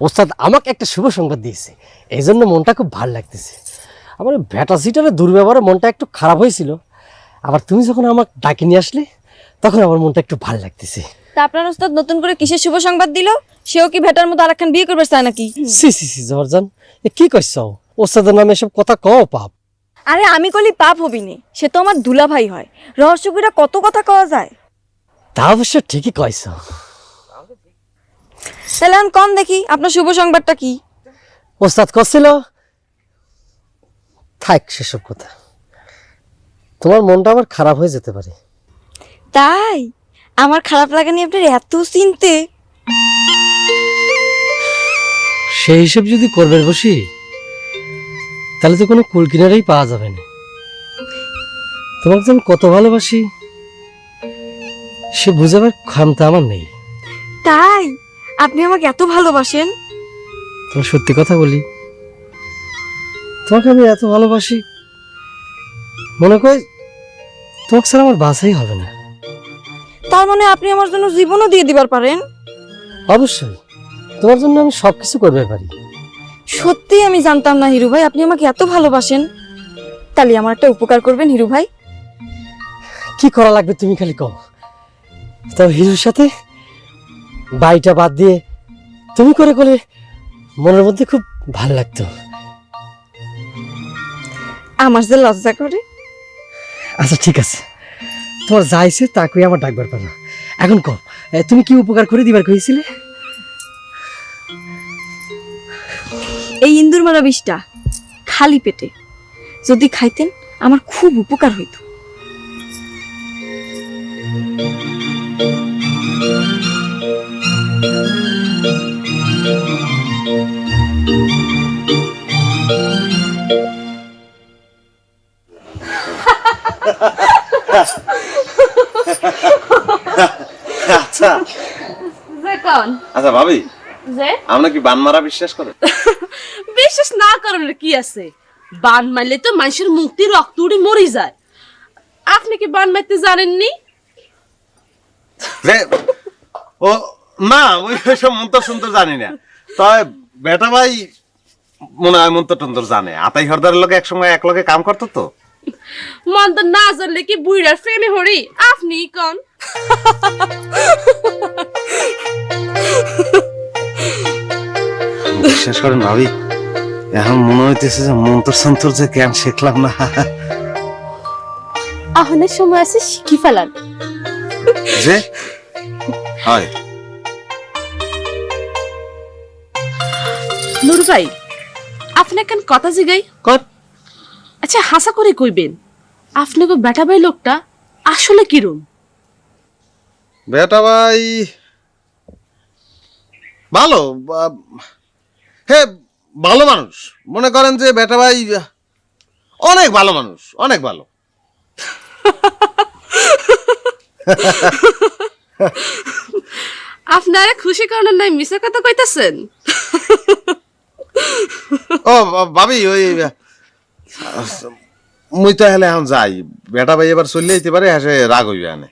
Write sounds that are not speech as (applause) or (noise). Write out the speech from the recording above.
ওস্তাদ আমাকে একটা শুভ সংবাদ দিয়েছে। এই জন্য মনটা খুব ভালো লাগতেছে। আমার ভ্যাটা সিটারের দুর্ব্যবহারে মনটা একটু খারাপ হয়েছিল। আবার তুমি যখন আমাকে ডাকে নিয়ে আসলে তখন আমার মনটা একটু ভালো লাগতেছে। তা আপনার ওস্তাদ নতুন করে কিসের শুভ সংবাদ দিল? সেও কি ভেটার মতো আরেকখান বিয়ে করবে তাই নাকি? সি সি সি জর্জান এ কি কইছ? ওস্তাদের নামে এসব কথা কও পাপ। আরে আমি কলি পাপ হবি নে সে তো আমার দুলা ভাই হয় রহস্যকুরা কত কথা কওয়া যায়? তা অবশ্য ঠিকই কইছ। আমি কম দেখি আপনার শুভ সংবাদটা কি? ওস্তাদ করছিল। থাক সেসব কথা। তোমার মনটা আবার খারাপ হয়ে যেতে পারে। তাই? আমার খারাপ লাগেনি আপনার এত চিনতে। সেই হিসেব যদি করবে বসি তাহলে তো কোনো কুল কিনারেই পাওয়া যাবে না। তোমাকে যে আমি কত ভালোবাসি সে বুঝাবার ক্ষমতা আমার নেই। তাই? আপনি আমাকে এত ভালোবাসেন? তোমার সত্যি কথা বলি তোমাকে আমি এত ভালোবাসি। মনে করি তোমাকে ছাড়া আমার বাসাই হবে না। তার মানে আপনি আমার জন্য জীবনও দিয়ে দিবার পারেন? অবশ্যই তোমার জন্য আমি সব কিছু করবে পারি। সত্যি আমি জানতাম না হিরু ভাই আপনি আমাকে এত ভালোবাসেন। তাহলে আমার একটা উপকার করবেন হিরু ভাই? কি করা লাগবে তুমি খালি কও। তবে হিরুর সাথে? বাড়িটা বাদ দিয়ে তুমি করে করে মনের মধ্যে খুব ভালো লাগতো। আমার যে লজ্জা করে। আচ্ছা ঠিক আছে। তোমার যাইছে তাকে আমার ডাকবার পারো এখন এ, তুমি কি উপকার করে দিবার কইছিলে? এই ইন্দুর মারা বিষটা খালি পেটে যদি খাইতেন আমার খুব উপকার হইতো। আচ্ছা। যে কন? আচ্ছা ভাবি যে? আমরা কি বান মারা বিশ্বাস করে বিশ্বাস না করার কি আছে? বান মারলে তো মানুষের মুক্তি রক্ত উড়ে মরে যায়। আপনি কি বান মারতে জানেননি? ও না ওই সব মন্তর সুন্দর জানি না। তবে বেটা ভাই মনে হয় মন্তর টন্তর জানে। আতাই হরদারের লোকে একসময় এক লোকে কাম করতো তো। মন তো না জানলে কি বুইড়ার প্রেমে হরি? আপনি কন? বিশ্বাস করেন ভাবি এখন মনে হইতেছে যে মন্তর সন্তর যে জ্ঞান শিখলাম না। আহনের সময় আছে শিখি ফেলার। যে? হয়। নুর ভাই আপনি কেন কথা জিগাই? কর। আচ্ছা হাসা করে কইবেন আপনাকে বেটা ভাই লোকটা আসলে কিরম বেটা ভাই ভালো হে ভালো মানুষ। মনে করেন যে বেটা ভাই অনেক ভালো মানুষ অনেক ভালো। (laughs) আপনারা খুশি করার নাই মিশা কথা কইতাছেন? ও ভাবি ওই মুই তো হেলে এখন যাই। বেটা ভাই এবার চলে যেতে পারে হ্যাঁ রাগ হইবে আনে